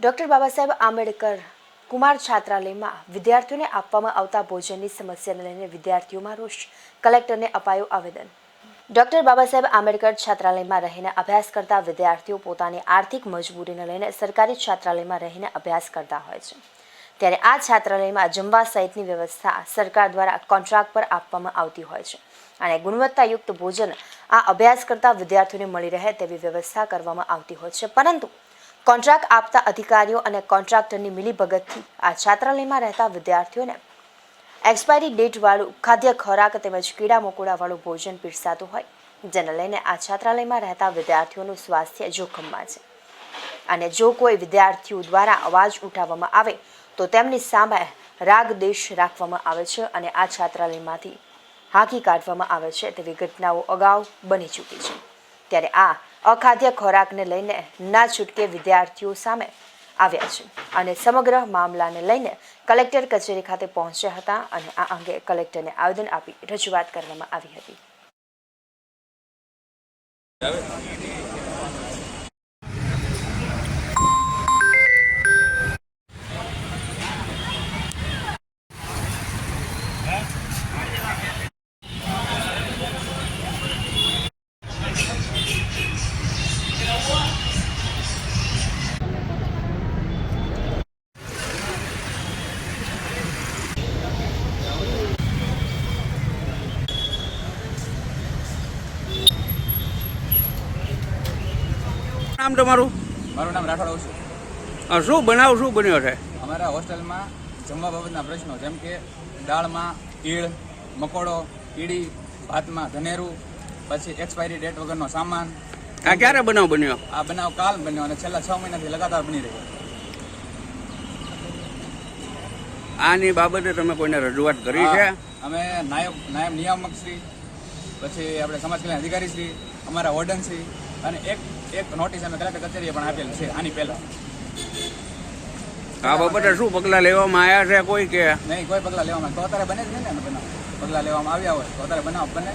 Doctor Baba Saheb Ambedkar Kumar છાત્રાલયમાં વિદ્યાર્થીઓને આપવામાં આવતા ભોજનની સમસ્યાને લઈને વિદ્યાર્થીઓમાં રોષ. કલેક્ટરને અપાયું આવેદન. ડૉક્ટર બાબા સાહેબ આંબેડકર છાત્રાલયમાં રહીને અભ્યાસ કરતા વિદ્યાર્થીઓ પોતાની આર્થિક મજબૂરીને લઈને સરકારી છાત્રાલયમાં રહીને અભ્યાસ કરતા હોય છે. ત્યારે આ છાત્રાલયમાં જમવા સહિતની વ્યવસ્થા સરકાર દ્વારા કોન્ટ્રાક્ટ પર આપવામાં આવતી હોય છે. અને ગુણવત્તાયુક્ત ભોજન આ અભ્યાસ કરતા વિદ્યાર્થીઓને મળી રહે તેવી વ્યવસ્થા કરવામાં આવતી હોય છે. પરંતુ કોન્ટ્રાક્ટ આપતા અધિકારીઓ અને કોન્ટ્રાક્ટરની મિલીભગતથી આ છાત્રાલયમાં રહેતા વિદ્યાર્થીઓને એક્સપાયરી ડેટવાળું ખાદ્ય ખોરાક તેમજ કીડા મકોડાવાળું ભોજન પીરસાતું હોય, જેને લઈને આ છાત્રાલયમાં રહેતા વિદ્યાર્થીઓનું સ્વાસ્થ્ય જોખમમાં છે. અને જો કોઈ વિદ્યાર્થીઓ દ્વારા અવાજ ઉઠાવવામાં આવે, તો તેમની સામે રાગ દેશ રાખવામાં આવે છે અને આ છાત્રાલયમાંથી હાંકી કાઢવામાં આવે છે તેવી ઘટનાઓ અગાઉ બની ચૂકી છે. ત્યારે આ અખાદ્ય ખોરાકને લઈને ના છૂટકે વિદ્યાર્થીઓ સામે આવ્યા છે અને સમગ્ર મામલાને લઈને કલેક્ટર કચેરી ખાતે પહોંચ્યા હતા અને આ અંગે કલેક્ટરને આવેદન આપી રજૂઆત કરવામાં આવી હતી. નામ તમારું? મારું નામ રાઠોડ આવશું. શું બનાવ શું બન્યો છે? અમારા હોસ્ટેલમાં જમવા બાબતના પ્રશ્નો જેમ કે દાળમાં ઈળ મકોડો કીડી ભાતમાં ધનેરું પછી એક્સપાયરી ડેટ વગરનો સામાન. આ ક્યારે બનાવ બન્યો? આ બનાવ કાલ બન્યો અને છેલ્લા છ મહિનાથી લગાતાર બની રહ્યો. આની બાબતે તમે કોઈને રજૂઆત કરી છે? અમે નાયબ નાયબ નિયામક શ્રી પછી આપણે સમાજ કલ્યાણ અધિકારી શ્રી અમારા વોર્ડન શ્રી અને એક એક નોટિસ અમે કલેક્ટર કચેરીએ પણ આપેલ છે આની પહેલા. આ બાબતે શું પગલાં લેવામાં આવ્યા છે કોઈ કે? નહીં કોઈ પગલાં લેવામાં તો અત્યારે બને જ નહીં ને બનાવ પગલાં લેવામાં આવ્યા હોય તો અત્યારે બનાવ બને.